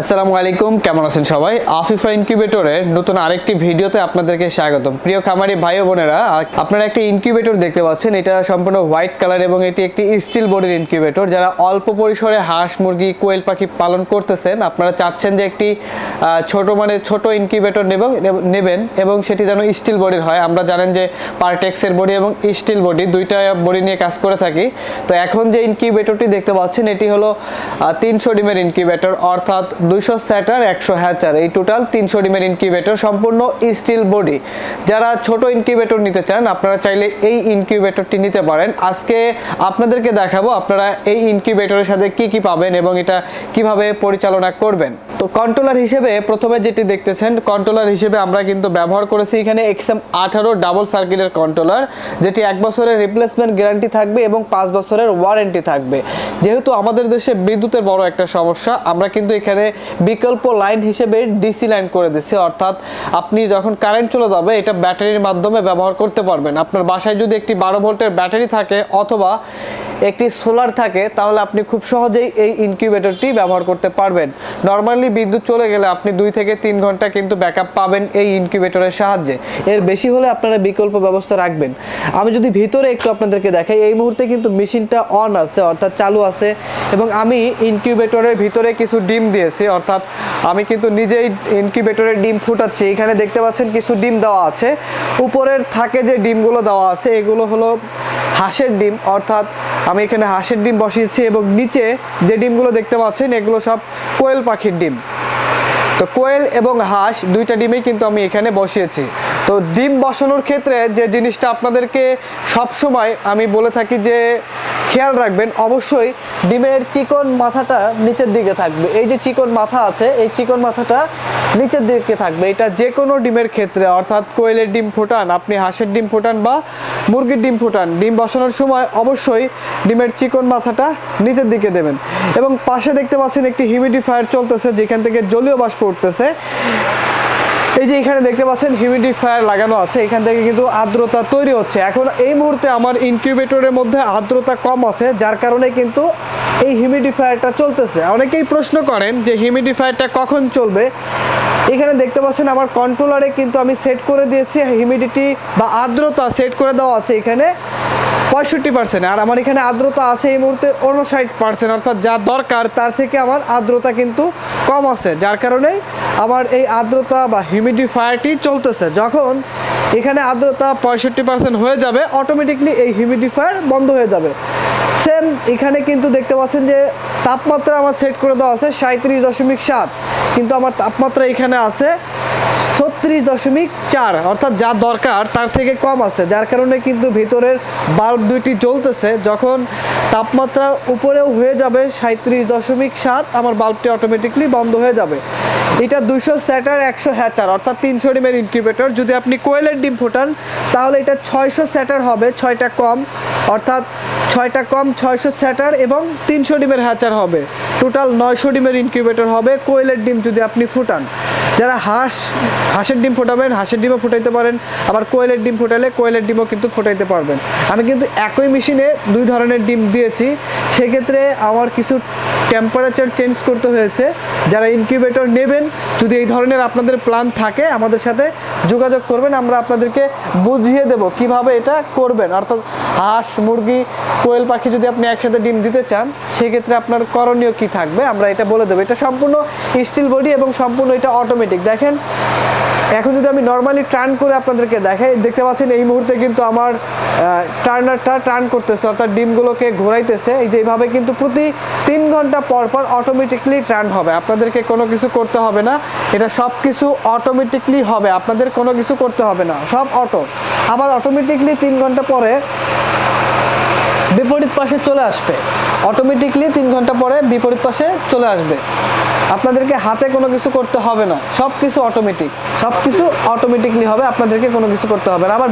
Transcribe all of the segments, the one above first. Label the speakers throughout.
Speaker 1: আসসালামু আলাইকুম, কেমন আছেন সবাই? আফিফা ইনকিউবেটরের নতুন আরেকটি ভিডিওতে আপনাদেরকে স্বাগতম। প্রিয় খামারি ভাই বোনেরা, আপনারা একটা ইনকিউবেটর দেখতে পাচ্ছেন। এটা সম্পূর্ণ হোয়াইট কালার এবং এটি একটি স্টিল বডির ইনকিউবেটর যারা অল্প পরিসরে হাঁস, মুরগি, কোয়েল পাখি পালন করতেছেন, আপনারা চাচ্ছেন যে একটি ছোট মানে ছোট ইনকিউবেটর নেবেন নেবেন এবং সেটি যেন স্টিল বডির হয়। আমরা জানেন যে পারটেক্সের বডি এবং স্টিল বডি দুইটা বডি নিয়ে কাজ করে থাকি। তো এখন যে ইনকিউবেটরটি দেখতে পাচ্ছেন, এটি হলো তিনশো ডিমের ইনকিউবেটর অর্থাৎ দুইশো স্যাটার, একশো হ্যাচার। এই টোটাল তিনশো ডিমের ইনকিউবেটর সম্পূর্ণ স্টিল বডি যারা ছোট ইনকিউবেটর নিতে চান, আপনারা চাইলে এই ইনকিউবেটরটি নিতে পারেন। আজকে আপনাদেরকে দেখাবো আপনারা এই ইনকিউবেটরের সাথে কি কি পাবেন এবং এটা কীভাবে পরিচালনা করবেন। তো কন্ট্রোলার হিসেবে প্রথমে যেটি দেখতেছেন কন্ট্রোলার হিসেবে আমরা কিন্তু ব্যবহার করেছি এখানে এক্সএম আঠারো ডাবল সার্কিটের কন্ট্রোলার যেটি এক বছরের রিপ্লেসমেন্ট গ্যারান্টি থাকবে এবং পাঁচ বছরের ওয়ারেন্টি থাকবে। যেহেতু আমাদের দেশে বিদ্যুতের বড় একটা সমস্যা, আমরা কিন্তু এখানে বিকল্প লাইন হিসেবে ডিসি লাইন করে দিচ্ছি অর্থাৎ আপনি যখন কারেন্ট চলে যাবে, এটা ব্যাটারির মাধ্যমে ব্যবহার করতে পারবেন। আপনার বাসায় যদি একটি বারো ভোল্টের ব্যাটারি থাকে, অথবা একটি সোলার থাকে, তাহলে আপনি খুব সহজেই এই ইনকিউবেটরটি ব্যবহার করতে পারবেন। নর্মালি বিদ্যুৎ চলে গেলে আপনি দুই থেকে তিন ঘণ্টা কিন্তু ব্যাকআপ পাবেন এই ইনকিউবেটরের সাহায্যে। এর বেশি হলে আপনারা বিকল্প ব্যবস্থা রাখবেন। আমি যদি ভিতরে একটু আপনাদেরকে দেখাই, এই মুহূর্তে কিন্তু মেশিনটা অন আছে, অর্থাৎ চালু আছে, এবং আমি ইনকিউবেটরের ভিতরে কিছু ডিম দিয়েছি, অর্থাৎ আমি কিন্তু নিজেই ইনকিউবেটরের ডিম ফুটাচ্ছি। এখানে দেখতে পাচ্ছেন কিছু ডিম দেওয়া আছে। উপরের থাকে যে ডিমগুলো দেওয়া আছে, এগুলো হলো হাঁসের ডিম, অর্থাৎ আমি এখানে হাঁসের ডিম বসিয়েছি এবং নিচে যে ডিমগুলো দেখতে পাচ্ছেন, এগুলো সব কোয়েল পাখির ডিম। তো কোয়েল এবং হাঁস দুইটা ডিমেই কিন্তু আমি এখানে বসিয়েছি। তো ডিম বসানোর ক্ষেত্রে যে জিনিসটা আপনাদেরকে সব সময় আমি বলে থাকি যে খেয়াল রাখবেন, অবশ্যই ডিমের চিকন মাথাটা নিচের দিকে থাকবে। এই যে চিকন মাথা আছে, এই চিকন মাথাটা নিচের দিকে থাকবে। এটা যে কোনো ডিমের ক্ষেত্রে, অর্থাৎ কোয়েলের ডিম ফোটান, আপনি হাঁসের ডিম ফোটান বা মুরগির ডিম ফোটান, ডিম বসানোর সময় অবশ্যই ডিমের চিকন মাথাটা নিচের দিকে দেবেন। এবং পাশে দেখতে পাচ্ছেন একটি হিউমিডিফায়ার চলতেছে, যেখান থেকে জলীয় বাষ্প উঠতেছে। এই যে এখানে দেখতে পাচ্ছেন হিউমিডিফায়ার লাগানো আছে। এখান থেকে কিন্তু আর্দ্রতা তৈরি হচ্ছে। এখন এই মুহূর্তে আমার ইনকিউবেটরের মধ্যে আর্দ্রতা কম আছে, যার কারণে কিন্তু এই হিউমিডিফায়ারটা চলতেছে। অনেকেই প্রশ্ন করেন যে হিউমিডিফায়ারটা কখন চলবে? এখানে দেখতে পাচ্ছেন, আমার কন্ট্রোলারে কিন্তু আমি সেট করে দিয়েছি হিউমিডিটি বা আর্দ্রতা সেট করে দেওয়া আছে এখানে। পঁয়ষট্টি পার্সেন্ট আর আমার এখানে আর্দ্রতা আছে এই মুহূর্তে উনষাট পার্সেন্ট অর্থাৎ যা দরকার, তার থেকে আমার আর্দ্রতা কিন্তু কম আছে। যার কারণে আমার এই আর্দ্রতা বা হিউমিডিফায়ারটি চলতেছে। যখন এখানে আর্দ্রতা পঁয়ষট্টি পার্সেন্ট হয়ে যাবে অটোমেটিকলি এই হিউমিডিফায়ার বন্ধ হয়ে যাবে। সেম এখানে কিন্তু দেখতে পাচ্ছেন যে তাপমাত্রা আমার সেট করে দেওয়া আছে সাঁত্রিশ দশমিক সাত। কিন্তু আমার তাপমাত্রা এখানে আছে ছত্রিশ দশমিক চার, অর্থাৎ যা দরকার তার থেকে কম আছে, যার কারণে কিন্তু ভিতরের বাল্ব দুইটি জ্বলতেছে। যখন তাপমাত্রা উপরেও হয়ে যাবে সাঁত্রিশ দশমিক সাত, আমার বাল্বটি অটোমেটিকলি বন্ধ হয়ে যাবে। এটা দুশো স্যাটার, একশো হ্যাচার, অর্থাৎ তিনশো ডিমের ইনকিউবেটর যদি আপনি কোয়েলের ডিম ফোটান, তাহলে এটা ছয়শো স্যাটার হবে, ছয়টা কম, অর্থাৎ ছয়টা কম, ছয়শো স্যাটার এবং তিনশো ডিমের হ্যাচার হবে। টোটাল নয়শো ডিমের ইনকিউবেটর হবে। কোয়েলের ডিম যদি আপনি ফুটান, যারা হাঁস, হাঁসের ডিম ফোটাবেন, হাঁসের ডিমও ফোটাইতে পারেন, আবার কোয়েলের ডিম ফোটালে কোয়েলের ডিমও কিন্তু ফোটাইতে পারবেন। আমি কিন্তু একই মেশিনে দুই ধরনের ডিম দিয়েছি। সেক্ষেত্রে আমার কিছু টেম্পারেচার চেঞ্জ করতে হয়েছে। যারা ইনকিউবেটর নেবেন, যদি এই ধরনের আপনাদের প্ল্যান থাকে, আমাদের সাথে যোগাযোগ করবেন, আমরা আপনাদেরকে বুঝিয়ে দেব কীভাবে এটা করবেন। অর্থাৎ হাঁস, মুরগি, কোয়েল পাখি যদি আপনি একসাথে ডিম দিতে চান, সেক্ষেত্রে আপনার করণীয় কি থাকবে? আমরা এটা বলে দেবো। এটা সম্পূর্ণ স্টিল বডি এবং সম্পূর্ণ এটা অটোমেটিক দেখেন এখন যদি আমি নর্মালি টার্ন করে আপনাদেরকে দেখাই, দেখতে পাচ্ছেন এই মুহূর্তে কিন্তু আমার টার্নারটা টার্ন করতেছে, অর্থাৎ ডিমগুলোকে ঘোরাইতেছে। এই যে এইভাবে কিন্তু প্রতি তিন ঘণ্টা পর পর অটোমেটিকলি টার্ন হবে। আপনাদেরকে কোনো কিছু করতে হবে না। এটা সব কিছু অটোমেটিকলি হবে। আপনাদের কোনো কিছু করতে হবে না। সব অটো আবার অটোমেটিকলি তিন ঘণ্টা পরে বিপরীত পাশে চলে আসবে। অটোমেটিকলি তিন ঘণ্টা পরে বিপরীত পাশে চলে আসবে। আপনাদেরকে হাতে কোনো কিছু করতে হবে না। সব কিছু অটোমেটিক সব কিছু অটোমেটিকলি হবে, আপনাদেরকে কোনো কিছু করতে হবে না। আবার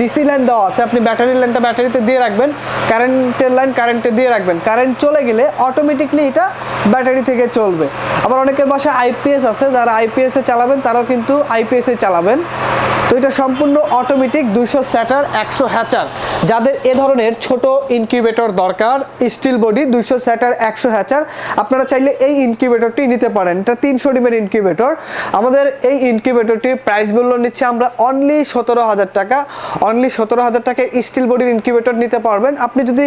Speaker 1: ডিসি লাইন দেওয়া আছে। আপনি ব্যাটারি লাইনটা ব্যাটারিতে দিয়ে রাখবেন কারেন্টের লাইন কারেন্টে দিয়ে রাখবেন। কারেন্ট চলে গেলে অটোমেটিকলি এটা ব্যাটারি থেকে চলবে। আবার অনেকের বাসায় আইপিএস আছে, যারা আইপিএসে চালাবেন, তারাও কিন্তু আইপিএসে চালাবেন। এটা সম্পূর্ণ অটোমেটিক দুইশো স্যাটার একশো হ্যাচার যাদের এ ধরনের ছোট ইনকিউবেটর দরকার স্টিল বডি দুইশো স্যাটার একশো হ্যাচার আপনারা চাইলে এই ইনকিউবেটরটি নিতে পারেন। এটা তিনশো ডিমের ইনকিউবেটর আমাদের এই ইনকিউবেটরটির প্রাইস মূল্য নিচ্ছে আমরা অনলি সতেরো হাজার টাকা। অনলি সতেরো হাজার টাকায় স্টিল বডির ইনকিউবেটর নিতে পারবেন। আপনি যদি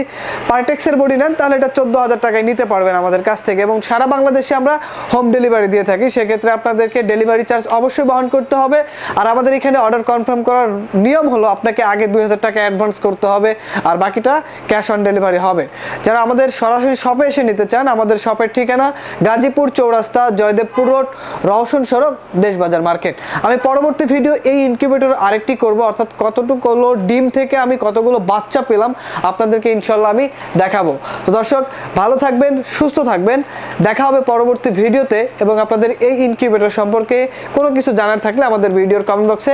Speaker 1: পার্টেক্সের বডি নেন, তাহলে এটা চোদ্দ হাজার টাকায় নিতে পারবেন আমাদের কাছ থেকে। এবং সারা বাংলাদেশে আমরা হোম ডেলিভারি দিয়ে থাকি। সেক্ষেত্রে আপনাদেরকে ডেলিভারি চার্জ অবশ্যই বহন করতে হবে। আর আমাদের এখানে অর্ডার কনফার্ম করার নিয়ম হলো আপনাকে আগে দুই হাজার টাকা অ্যাডভান্স করতে হবে আর বাকিটা ক্যাশ অন ডেলিভারি হবে। যারা আমাদের সরাসরি শপে এসে নিতে চান, আমাদের শপের ঠিকানা গাজীপুর চৌরাস্তা, জয়দেবপুর রোড রওশন সড়ক, দেশবাজার মার্কেট আমি পরবর্তী ভিডিও এই ইনকিউবেটর আরেকটি করব, অর্থাৎ কতটুকু হলো ডিম থেকে আমি কতগুলো বাচ্চা পেলাম আপনাদেরকে ইনশাল্লাহ আমি দেখাবো। তো দর্শক, ভালো থাকবেন, সুস্থ থাকবেন, দেখা হবে পরবর্তী ভিডিওতে এবং আপনাদের এই ইনকিউবেটর সম্পর্কে কোনো কিছু জানার থাকলে আমাদের ভিডিওর কমেন্ট বক্সে